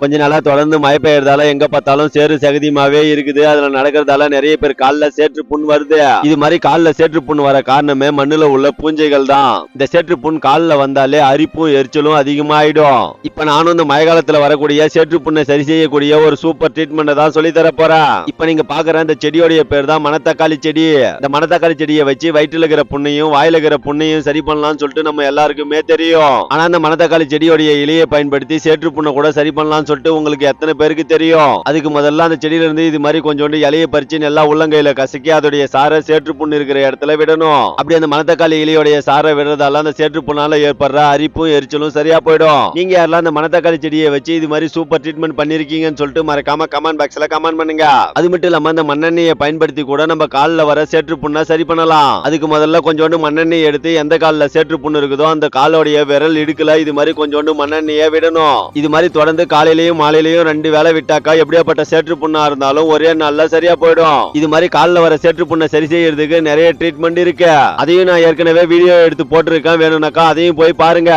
கொஞ்ச நாளாக தொடர்ந்து மழை பெய்யறதால எங்க பார்த்தாலும் சேறு சகதியமாவே இருக்குது. அதுல நடக்கிறதால நிறைய பேர் காலில் சேற்று புண் வருது. இது மாதிரி காலில் சேற்று புண் வர காரணமே மண்ணுல உள்ள பூஞ்சைகள் தான். இந்த சேற்று புண் காலில் வந்தாலே அரிப்பும் எரிச்சலும் அதிகமாயிடும். இப்ப நானும் இந்த மழை காலத்துல வரக்கூடிய சேற்று புண்ணை சரி செய்யக்கூடிய ஒரு சூப்பர் ட்ரீட்மெண்ட் தான் சொல்லி தர போறேன். இப்ப நீங்க பாக்குற இந்த செடியோடைய பேர் தான் மணத்தக்காளி செடி. இந்த மணத்தக்காளி செடியை வச்சு வயிற்றுல இருக்கிற புண்ணையும் வாயில இருக்கிற புண்ணையும் சரி பண்ணலாம்னு சொல்லிட்டு நம்ம எல்லாருக்குமே தெரியும். ஆனா இந்த மணத்தக்காளி செடியோடைய இலையை பயன்படுத்தி சேற்று புண்ணை கூட சரி பண்ணலாம்னு சொல்லிட்டு உங்களுக்கு எத்தனை பேருக்கு தெரியும்? அதுக்கு முதல்ல அந்த செடியில இருந்து இது மாதிரி கொஞ்சோண்டு இலையை பறிச்சு நல்லா உள்ளங்கையில கசக்கி அதோடைய சாரை சேற்று புண்ணு இருக்கிற இடத்துல விடணும். அப்படி அந்த மணத்தக்காளி இலையோடைய சாரை விடுறதால அந்த சேற்று புண்ணால ஏற்படுற அரிப்பும் எரிச்சலும் சரியா போயிடும். நீங்க யாரெல்லாம் அந்த மணத்தக்காளி செடியை வச்சு இது மாதிரி சூப்பர் ட்ரீட்மெண்ட் பண்ணிருக்கீங்கன்னு சொல்லிட்டு மறக்காம கமெண்ட் பாக்ஸ்ல கமெண்ட் பண்ணுங்க. அது மட்டும் இல்லாம அந்த மண்ணெண்ணெயை பயன்படுத்தி கூட நம்ம காலில் வர சேற்று புண்ணை சரி பண்ணலாம். அதுக்கு முதல்ல கொஞ்சோண்டு மண்ணெண்ணெய் எடுத்து எந்த காலில் சேற்று புண்ணு இருக்குதோ அந்த காலோடைய விரல் இடுக்கல இது மாதிரி கொஞ்சோண்டு மண்ணெண்ணெயை விடணும். இது மாதிரி தொடர்ந்து காலையிலயும் மாலையிலயும் ரெண்டு வேலை விட்டாக்கா எப்படியாப்பட்ட சேற்று புண்ணா இருந்தாலும் ஒரே நாள்ல சரியா போயிடும். இது மாதிரி காலில் வர சேற்று புண்ணை சரி செய்யறதுக்கு நிறைய ட்ரீட்மெண்ட் இருக்கு. அதையும் நான் ஏற்கனவே வீடியோ எடுத்து போட்டிருக்கேன். வேணும்னாக்கா அதையும் போய் பாருங்க.